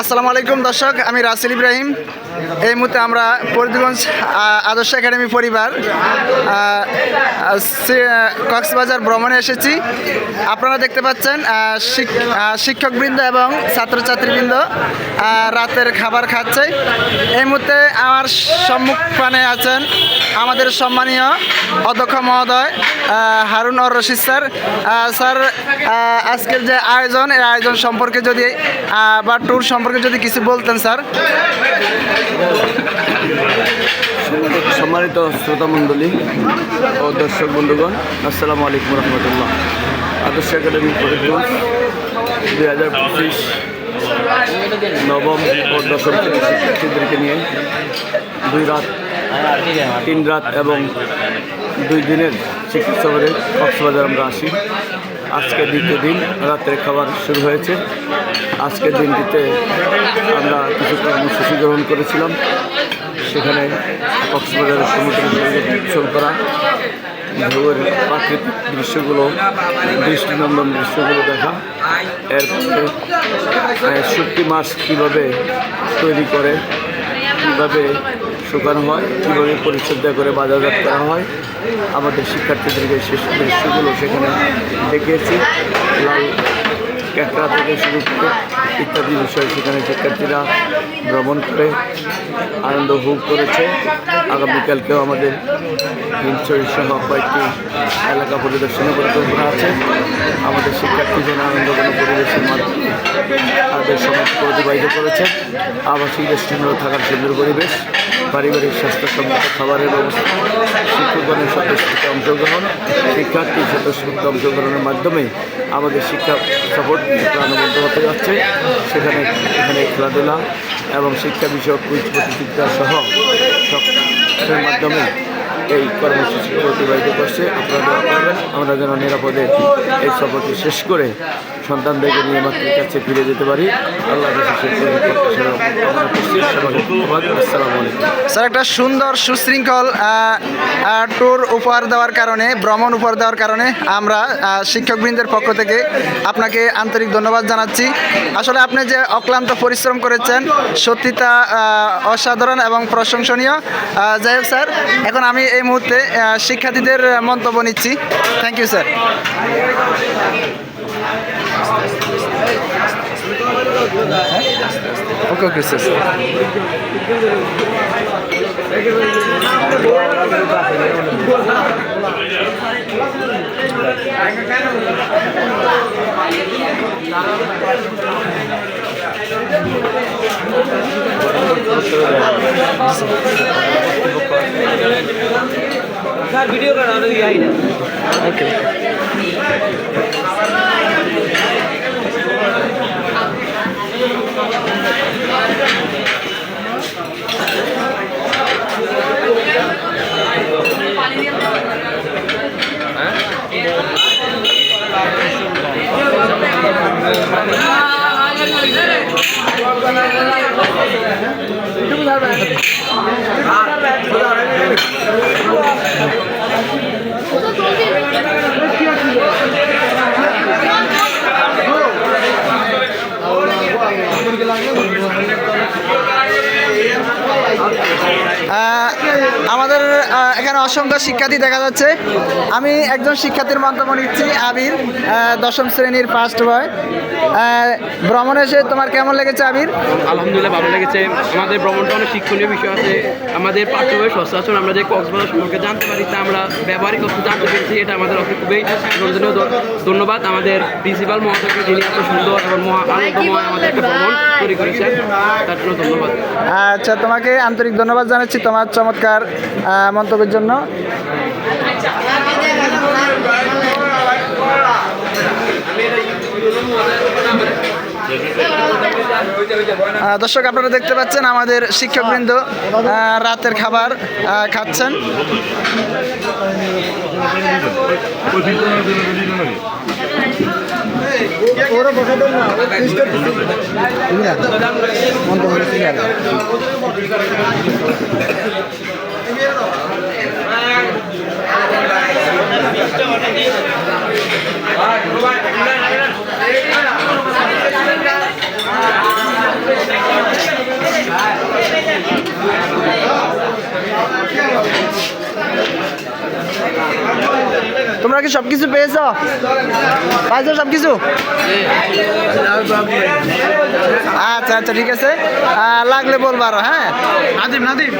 আসসালামু আলাইকুম দর্শক, আমি রাসেল ইব্রাহিম। এই মুহূর্তে আমরা ফরিদগঞ্জ আদর্শ একাডেমি পরিবার কক্সবাজার ভ্রমণে এসেছি। আপনারা দেখতে পাচ্ছেন শিক্ষকবৃন্দ এবং ছাত্রছাত্রীবৃন্দ রাতের খাবার খাচ্ছে। এই মুহূর্তে আমার সম্মুখ পানে আছেন আমাদের সম্মানীয় অধ্যক্ষ মহোদয় হারুন অর রশিদ স্যার। স্যার আজকের যে আয়োজন, এই আয়োজন সম্পর্কে যদি বা ট্যুর সম্পর্কে যদি কিছু বলতেন, স্যার। সম্মানিত শ্রোতা মণ্ডলী ও দর্শক বন্ধুগণ, আসসালামু আলাইকুম রহমতুল্লাহ। আদর্শ একাডেমি দুই হাজার পঁচিশ নবম ও দশম শিক্ষার্থীদেরকে নিয়ে দুই রাত, তিন রাত এবং দুই দিনের সফরে কক্সবাজার আমরা আসি। আজকে দ্বিতীয় দিন, রাত্রে খাবার শুরু হয়েছে। আজকের দিনটিতে আমরা কিছু কর্মসূচি গ্রহণ করেছিলাম। সেখানে কক্সবাজারের সমুদ্র পরিদর্শন করা, ঢেউয়ের প্রাকৃতিক দৃশ্যগুলো, দৃষ্টিনন্দন দৃশ্যগুলো দেখা, এরপরে শুটকি মাছ কীভাবে তৈরি করে, কীভাবে শুকানো হয়, কীভাবে পরিচর্যা করে বাজারজাত করা হয়, আমাদের শিক্ষার্থীদেরকে শেষ দৃশ্যগুলো সেখানে দেখিয়েছি। লাল ক্যাকড়া থেকে শুরু করে ইত্যাদি বিষয়ে সেখানে শিক্ষার্থীরা ভ্রমণ করে আনন্দ উপভোগ করেছে। আগামীকালকেও আমাদের হিমচরি সহ কয়েকটি এলাকা পরিদর্শনের পরিকল্পনা আছে। আমাদের শিক্ষার্থী শিক্ষার্থীজন আনন্দঘন পরিবেশের মাধ্যমে তাদের সময় অতিবাহিত করেছে। আবাসিক রেস্টুরেন্টও থাকার সুন্দর পরিবেশ, পারিবারিক স্বাস্থ্যসম্মত খাবারের ব্যবস্থা, শিক্ষকগণের সদস্যতে অংশগ্রহণ শিক্ষার্থী স্বতঃস্ফূর্ত অংশগ্রহণের মাধ্যমে আমাদের শিক্ষা সফর প্রাণবন্ত হতে যাচ্ছে। সেখানে এখানে খেলাধুলা এবং শিক্ষা বিষয়ক কুইজ প্রতিযোগিতা সহ সবের মাধ্যমে এই কর্মসূচি অতিবাহিত করছে। আপনারা আমরা যেন নিরাপদে এই সফরটি শেষ করে সন্তানদেরকে নিয়ে মাতৃর কাছে ফিরে যেতে পারি। আল্লাহ স্যার, একটা সুন্দর সুশৃঙ্খল ট্যুর উপহার দেওয়ার কারণে, ভ্রমণ উপহার দেওয়ার কারণে আমরা শিক্ষকবৃন্দের পক্ষ থেকে আপনাকে আন্তরিক ধন্যবাদ জানাচ্ছি। আসলে আপনি যে অক্লান্ত পরিশ্রম করেছেন, সত্যি তা অসাধারণ এবং প্রশংসনীয়। যাই হোক স্যার, এখন আমি এই মুহূর্তে শিক্ষার্থীদের মন্তব্য নিচ্ছি। Thank you sir okay okay sir okay এখানে অসংখ্য শিক্ষার্থী দেখা যাচ্ছে। আমি একজন শিক্ষার্থীর মন্তব্য নিচ্ছি আবির দশম শ্রেণির ফার্স্ট বয় ভ্রমণে এসে তোমার কেমন লেগেছে আবির? আলহামদুলিল্লাহ ভালো লেগেছে। আমাদের ভ্রমণটা অনেক শিক্ষণীয় বিষয় আছে। আমাদের পাঠ্য বই সচরাচর আমরা যে কক্সবাজার সম্পর্কে জানতে পারি তা আমরা ব্যবহারিক তথ্য জানতে পেরেছি। এটা আমাদের অনেক খুবই আনন্দনীয়। ধন্যবাদ আমাদের প্রিন্সিপাল মহাশয়কে যিনি এত সুন্দর এবং মহা আনন্দময় আমাদের একটা ভ্রমণ তৈরি করেছেন। তার জন্য ধন্যবাদ। আচ্ছা তোমাকে আন্তরিক ধন্যবাদ জানাচ্ছি। তোমার চমৎকার মন্তব্যের জন্য দর্শক আপনারা দেখতে পাচ্ছেন আমাদের শিক্ষকবৃন্দ রাতের খাবার খাচ্ছেন। তোমরা কি সব কিছু পেয়েছ? পাইছো সব কিছু আচ্ছা আচ্ছা ঠিক আছে। লাগলে বলব আরও হ্যাঁ? নাদিম নাদিম।